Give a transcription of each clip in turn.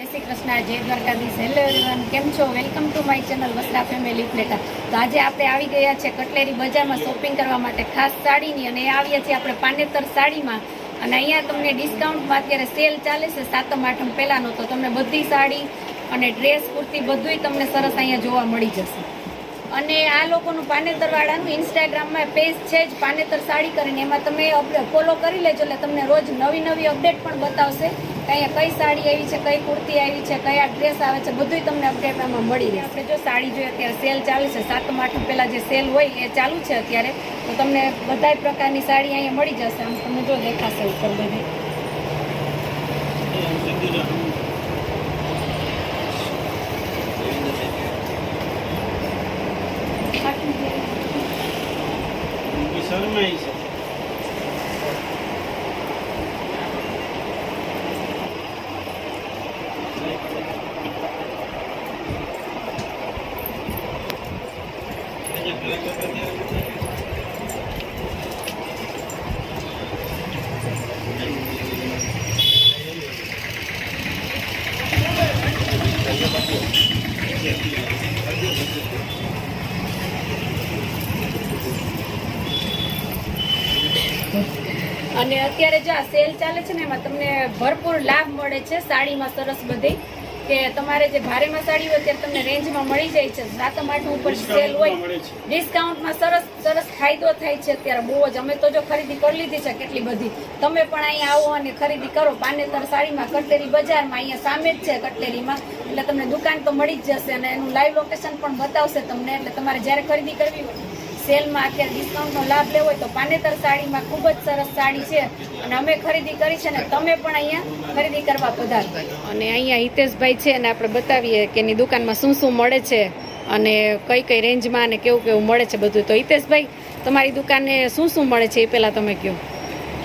જય શ્રી કૃષ્ણ, જય Dwarkadhish. Hello everyone કેમ છો? Welcome to my channel Vastra family પ્લેટા તો આજે આપણે આવી ગયા છે કટલેરી બજારમાં શોપિંગ કરવા માટે ખાસ સાડીની અને આવ્યા છીએ આપણે પાનેતર સાડીમાં. અને અહીંયા તમને ડિસ્કાઉન્ટમાં અત્યારે સેલ ચાલે છે સાતમ, આઠમ પહેલાંનો. તો તમને બધી સાડી અને ડ્રેસ કુર્તી બધુંય તમને સરસ અહીંયા જોવા મળી જશે. અને આ લોકોનું પાનેતરવાળાનું ઇન્સ્ટાગ્રામમાં પેજ છે જ, પાનેતર સાડી કરીને. એમાં તમે ફોલો કરી લેજો એટલે તમને રોજ નવી નવી અપડેટ પણ બતાવશે. કે અહીંયા કઈ સાડી આવી છે કઈ કુર્તી આવી છે કયા ડ્રેસ આવે છે બધુંય તમને અપડેટ આમાં મળી રહે આપણે જો સાડી જોઈએ અત્યારે સેલ ચાલે છે. સાતમ આઠમ પહેલાં જે સેલ હોય એ ચાલુ છે અત્યારે. તો તમને બધા પ્રકારની સાડી અહીંયા મળી જશે. આમ તમને જો દેખાશે ઉપર બધી. શરમાઈ છે. અને અત્યારે જો આ સેલ ચાલે છે ને, એમાં તમને ભરપૂર લાભ મળે છે. સાડીમાં સરસ બધી કે તમારે જે ભારેમાં સાડી હોય ત્યારે તમને રેન્જમાં મળી જાય છે. સાતમ આઠમ ઉપર સેલ હોય. ડિસ્કાઉન્ટમાં સરસ સરસ ફાયદો થાય છે અત્યારે. બહુ જ અમે તો જો ખરીદી કરી લીધી છે કેટલી બધી. તમે પણ અહીંયા આવો અને ખરીદી કરો. પાનેતર સાડીમાં કટલેરી બજારમાં અહીંયા સામે જ છે કટલેરીમાં એટલે તમને દુકાન તો મળી જ જશે અને એનું લાઈવ લોકેશન પણ બતાવશે તમને. એટલે તમારે જ્યારે ખરીદી કરવી હોય સેલમાં અત્યારે ડિસ્કાઉન્ટનો લાભ લેવો હોય તો પાનેતર સાડીમાં ખૂબ જ સરસ સાડી છે. અને અમે ખરીદી કરી છે ને તમે પણ અહીંયા ખરીદી કરવા પધારો. અને અહીંયા હિતેશભાઈ છે અને આપણે બતાવીએ કે એની દુકાનમાં શું શું મળે છે અને કઈ કઈ રેન્જમાં અને કેવું કેવું મળે છે બધું. તો હિતેશભાઈ, તમારી દુકાને શું શું મળે છે એ પહેલાં તમે કહો.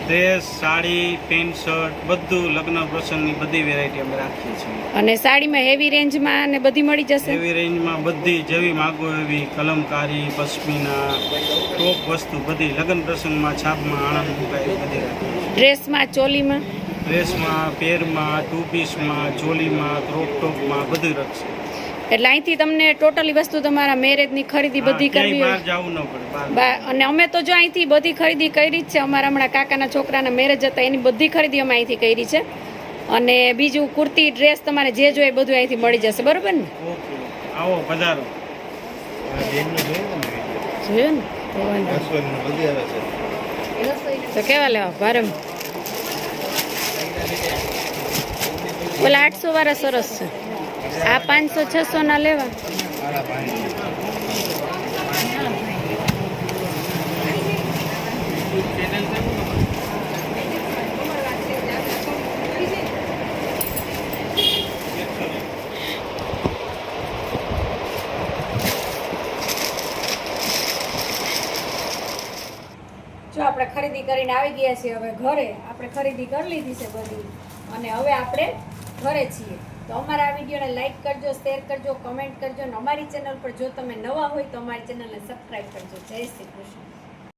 ડ્રેસ સાડી પેન્ટ શર્ટ બધું લગ્ન પ્રસંગની બધી વેરાયટી અમે રાખીએ છીએ. અને સાડીમાં હેવી રેન્જમાં ને બધી મળી જશે? હેવી રેન્જમાં બધી જેવી માગો એવી કલમકારી પશ્મિના ટોપ વસ્તુ બધી લગ્ન પ્રસંગમાં છાપમાં આણંદ મુકાય બધી રાખીએ ડ્રેસમાં ચોલીમાં? ડ્રેસમાં પેરમાં ટુ પીસમાં ચોલીમાં ક્રોપ ટોપમાં બધું રાખશે એટલે અહીંથી તમને ટોટલી વસ્તુ તમારા મેરેજની ખરીદી બધી કરવી હોય. અને અમે તો જો અહીંથી બધી ખરીદી કરી જ છે. અમારા હમણાં કાકાના છોકરાના મેરેજ હતા એની બધી ખરીદી અમે અહીંથી કરી છે. અને બીજું કુર્તી ડ્રેસ તમારે જે જોઈએ બધું અહીંથી મળી જશે બરોબર ને? આવો પધારો જોયું ને તો તો કેવા લેવા? ભારે. ઓલા આઠસો વાળા સરસ છે. આ પાંચસો, છસો ના લેવા. જો આપણે ખરીદી કરીને આવી ગયા છીએ હવે ઘરે, આપણે ખરીદી કરી લીધી છે બધી. અને હવે આપણે ઘરે છીએ. તો અમારા આ વિડીયોને લાઇક કરજો, શેર કરજો કમેન્ટ કરજો અને અમારી ચેનલ પર જો તમે નવા હોય તો અમારી ચેનલને સબસ્ક્રાઈબ કરજો. જય શ્રી કૃષ્ણ.